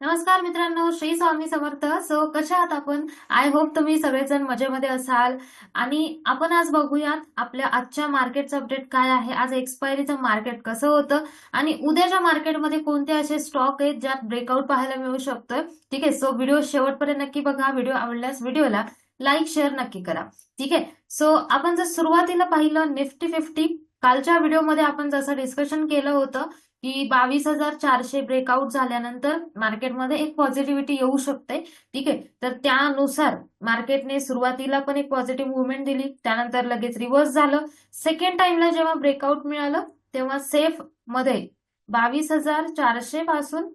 नमस्कार मित्रांनो श्री स्वामी समर्थ. सो कशा आहात आपण? आय होप तुम्ही सगळेजण मजेमध्ये असाल. आणि आपण आज बघूयात आपल्या आजच्या मार्केटचं अपडेट काय आहे. आज एक्सपायरीचं मार्केट कसं होतं? आणि उद्याच्या मार्केटमध्ये कोणते असे स्टॉक आहेत ज्यात ब्रेकआउट पाहायला मिळू शकतं ठीक आहे? सो व्हिडिओ शेवटपर्यंत नक्की बघा. व्हिडिओ आवडल्यास व्हिडिओला लाईक शेअर नक्की करा. ठीक आहे? सो आपण जर सुरुवातीला पाहिलं निफ्टी फिफ्टी कालच्या व्हिडिओमध्ये आपण जसं डिस्कशन केलं होतं की बावीस हजार चारशे ब्रेकआउट झाल्यानंतर मार्केटमध्ये एक पॉझिटिव्हिटी येऊ शकते. ठीक आहे? तर त्यानुसार मार्केटने सुरुवातीला पण एक पॉझिटिव्ह मुवमेंट दिली. त्यानंतर लगेच रिव्हर्स झालं. सेकंड टाइमला जेव्हा ब्रेकआउट मिळालं तेव्हा सेफमध्ये बावीस हजार चारशे पासून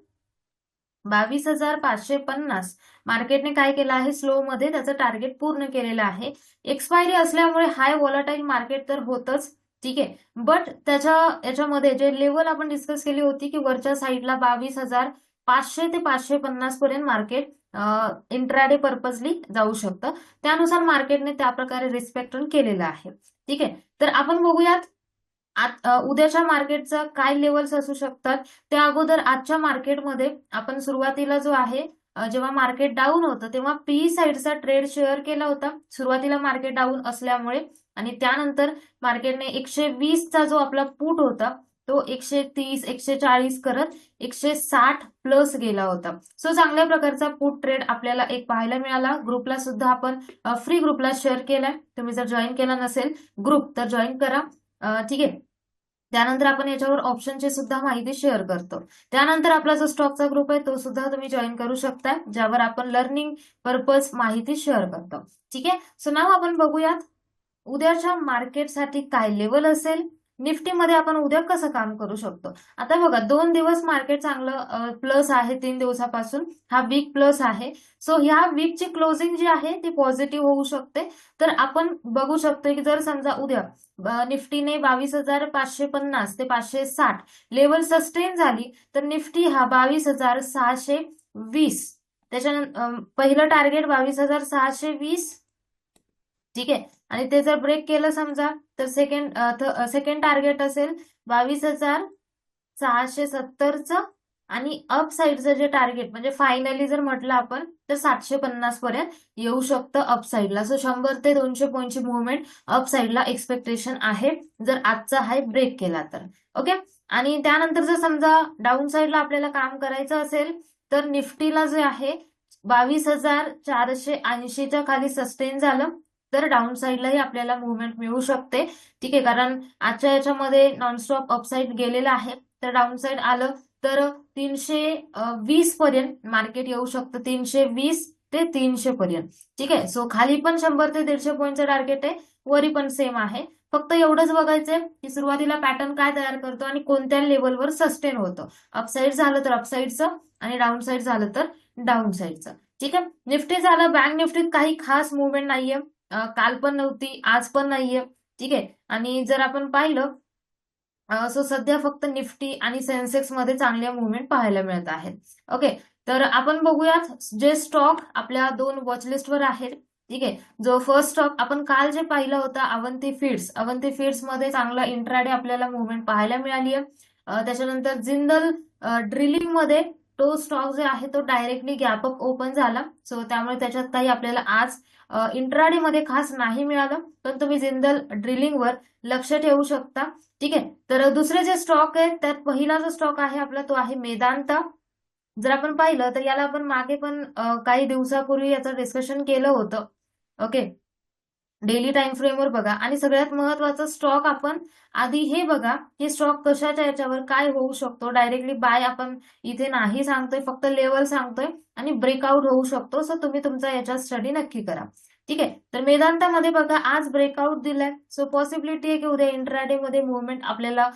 बावीस हजार पाचशे पन्नास. मार्केटने काय केलं आहे? स्लो मध्ये त्याचं टार्गेट पूर्ण केलेलं आहे. एक्सपायरी असल्यामुळे हाय वॉलाटाईल मार्केट तर होतच. ठीक आहे. बट त्याच्या याच्यामध्ये जे लेवल आपण डिस्कस केली होती की वरच्या साईडला बावीस हजार पाचशे ते पाचशे पन्नास पर्यंत मार्केट इंट्राडे पर्पजली जाऊ शकतं. त्यानुसार मार्केटने त्या प्रकारे रिस्पेक्ट केलेलं आहे. ठीक आहे. तर आपण बघूयात उद्याच्या मार्केटचं काय लेवल्स असू शकतात. त्या अगोदर आजच्या मार्केटमध्ये आपण सुरुवातीला जो आहे जेव्हा मार्केट डाऊन होतं तेव्हा पी साईडचा ट्रेड शेअर केला होता. सुरुवातीला मार्केट डाऊन असल्यामुळे आणि त्यानंतर मार्केटने एकशे वीसचा जो आपला पुट होता तो एकशे तीस एकशे चाळीस करत एकशे साठ प्लस गेला होता. सो चांगल्या प्रकारचा पुट ट्रेड आपल्याला एक पाहायला मिळाला. ग्रुपला सुद्धा आपण फ्री ग्रुपला शेअर केलाय. तुम्ही जर जॉईन केला नसेल ग्रुप तर जॉईन करा. ठीक आहे? त्यानंतर आपण याच्यावर ऑप्शनची सुद्धा माहिती शेअर करतो. त्यानंतर आपला जो स्टॉकचा ग्रुप आहे तो सुद्धा तुम्ही जॉईन करू शकता ज्यावर आपण लर्निंग पर्पज माहिती शेअर करतो. ठीक? आहे सो नाव आपण बघूयात उद्याच्या मार्केटसाठी काय लेवल असेल? निफ्टीमध्ये आपण उद्या कसं काम करू शकतो? आता बघा दोन दिवस मार्केट चांगलं प्लस आहे तीन दिवसापासून. हा वीक प्लस आहे. सो ह्या वीकची क्लोजिंग जी आहे ती पॉझिटिव्ह होऊ शकते. तर आपण बघू शकतो की जर समजा उद्या निफ्टीने बावीस हजार पाचशे पन्नास ते पाचशे साठ लेवल सस्टेन झाली तर निफ्टी हा बावीस हजार सहाशे वीस. त्याच्यानंतर पहिलं टार्गेट बावीस हजार सहाशे वीस ठीक? आहे आणि ते जर ब्रेक केलं समजा तर सेकंड सेकंड टार्गेट असेल बावीस हजार सहाशे सत्तरचं आणि अप साईडचं जे टार्गेट म्हणजे फायनली जर म्हटलं आपण तर सातशे पन्नास पर्यंत येऊ शकतं अप साईडला सो शंभर ते दोनशे पॉईंटची मुवमेंट अप साईडला एक्सपेक्टेशन आहे जर आजचा हाय ब्रेक केला तर. ओके आणि त्यानंतर जर समजा डाऊन साईडला आपल्याला काम करायचं असेल तर निफ्टीला जे आहे बावीस हजार चारशे ऐंशीच्या खाली सस्टेन झालं. तर डाऊन साईडलाही आपल्याला मुवमेंट मिळू शकते. ठीक आहे कारण आजच्या याच्यामध्ये नॉनस्टॉप अपसाईड गेलेलं आहे. तर डाऊन साईड आलं तर तीनशे वीस पर्यंत मार्केट येऊ शकतं. तीनशे वीस ते तीनशे पर्यंत. ठीक आहे सो खाली पण शंभर ते दीडशे पॉईंटचं टार्गेट आहे. वरी पण सेम आहे. फक्त एवढंच बघायचंय की सुरुवातीला पॅटर्न काय तयार करतो आणि कोणत्या लेवलवर सस्टेन होतं. अपसाईड झालं तर अपसाईडचं आणि डाऊन साईड झालं तर डाऊन साईडचं ठीक आहे निफ्टी झालं बँक निफ्टीत काही खास मुवमेंट नाहीये. काल पण नव्हती आज पण नाहीये. ठीक आहे? आणि जर आपण पाहिलं सो सध्या फक्त निफ्टी आणि सेन्सेक्समध्ये चांगल्या मुवमेंट पाहायला मिळत आहेत. ओके? तर आपण बघूयात जे स्टॉक आपल्या दोन वॉचलिस्टवर आहेत ठीक आहे? जो फर्स्ट स्टॉक आपण काल जे पाहिलं होतं अवंती फीड्स अवंती फीड्समध्ये चांगला इंट्राडे आपल्याला मुवमेंट पाहायला मिळाली आहे त्याच्यानंतर जिंदल ड्रिलिंगमध्ये तो स्टॉक जो आहे तो डायरेक्टली गॅपअप ओपन झाला. सो त्यामुळे त्याच्यात काही आपल्याला आज इंट्राडे मध्ये खास नाही मिळालं. पण तुम्ही जिंदल ड्रिलिंगवर लक्ष ठेवू शकता. ठीक आहे? तर दुसरे जे स्टॉक आहेत त्यात पहिला जो स्टॉक आहे आपला तो आहे मेदांता. जर आपण पाहिलं तर याला आपण मागे पण काही दिवसापूर्वी याचं डिस्कशन केलं होतं. ओके डेली टाइम फ्रेमवर बघा. आणि सगळ्यात महत्त्वाचा स्टॉक आपण आधी हे बघा हे स्टॉक कशाच्या याच्यावर काय होऊ शकतो? डायरेक्टली बाय आपण इथे नाही सांगतोय फक्त लेवल सांगतोय आणि ब्रेकआउट होऊ शकतो. सो तुम्ही तुमचा याच्यात स्टडी नक्की करा. ठीक आहे? तर मेदांतामध्ये बघा आज ब्रेकआउट दिलाय. सो पॉसिबिलिटी आहे की उद्या इंट्राडे मध्ये मुवमेंट आपल्याला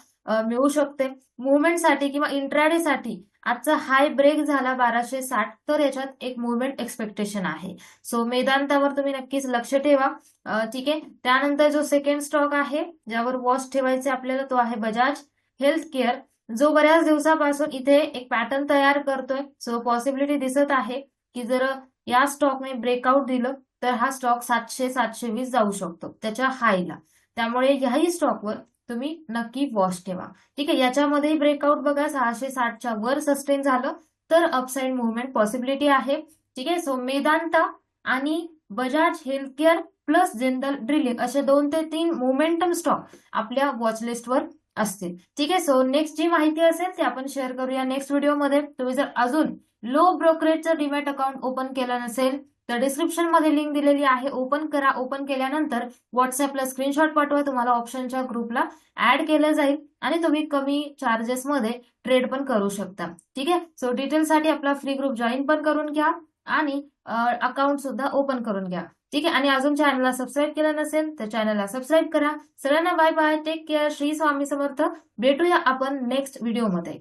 मिळू शकते. मुवमेंटसाठी किंवा इंट्राडे साठी आजचा हाय ब्रेक झाला बाराशे साठ तर याच्यात एक मुवमेंट एक्सपेक्टेशन आहे. सो मेदांतावर तुम्ही नक्कीच लक्ष ठेवा. ठीक आहे. त्यानंतर जो सेकंड स्टॉक आहे ज्यावर वॉच ठेवायचे आपल्याला तो आहे बजाज हेल्थ केअर जो बऱ्याच दिवसापासून इथे एक पॅटर्न तयार करतोय. सो पॉसिबिलिटी दिसत आहे की जर या स्टॉकने ब्रेकआउट दिलं तर हा स्टॉक सातशे सातशे वीस जाऊ शकतो त्याच्या हायला त्यामुळे ह्याही स्टॉकवर तुम्ही नक्की वॉच ठेवा. ठीक आहे याच्यामध्ये ब्रेकआउट बघा सहाशे साठच्या वर सस्टेन झालं तर अपसाईड मुवमेंट पॉसिबिलिटी आहे. ठीक आहे सो मेदांता आणि Bajaj healthcare plus general drilling असे दोन ते तीन मोमेंटम स्टॉक आपल्या वॉच लिस्टवर असतील. ठीक आहे सो नेक्स्ट जी माहिती असेल ती आपण शेअर करूया नेक्स्ट व्हिडिओमध्ये तुम्ही जर अजून लो ब्रोकरेजचं डिमॅट अकाउंट ओपन केलं नसेल तर डिस्क्रिप्शनमध्ये लिंक दिलेली आहे. ओपन करा. ओपन केल्यानंतर व्हॉट्सअपला स्क्रीनशॉट पाठवा. तुम्हाला ऑप्शनच्या ग्रुपला ऍड केलं जाईल आणि तुम्ही कमी चार्जेस मध्ये ट्रेड पण करू शकता. ठीक आहे? सो डिटेलसाठी आपला फ्री ग्रुप जॉईन पण करून घ्या आणि अकाउंट सुद्धा ओपन करून घ्या. ठीक आहे? आणि अजून चॅनलला सबस्क्राईब केलं नसेल तर चॅनलला सबस्क्राईब करा. सगळ्यांना bye bye take care Shri Swami Samarth. भेटूया आपण नेक्स्ट व्हिडिओमध्ये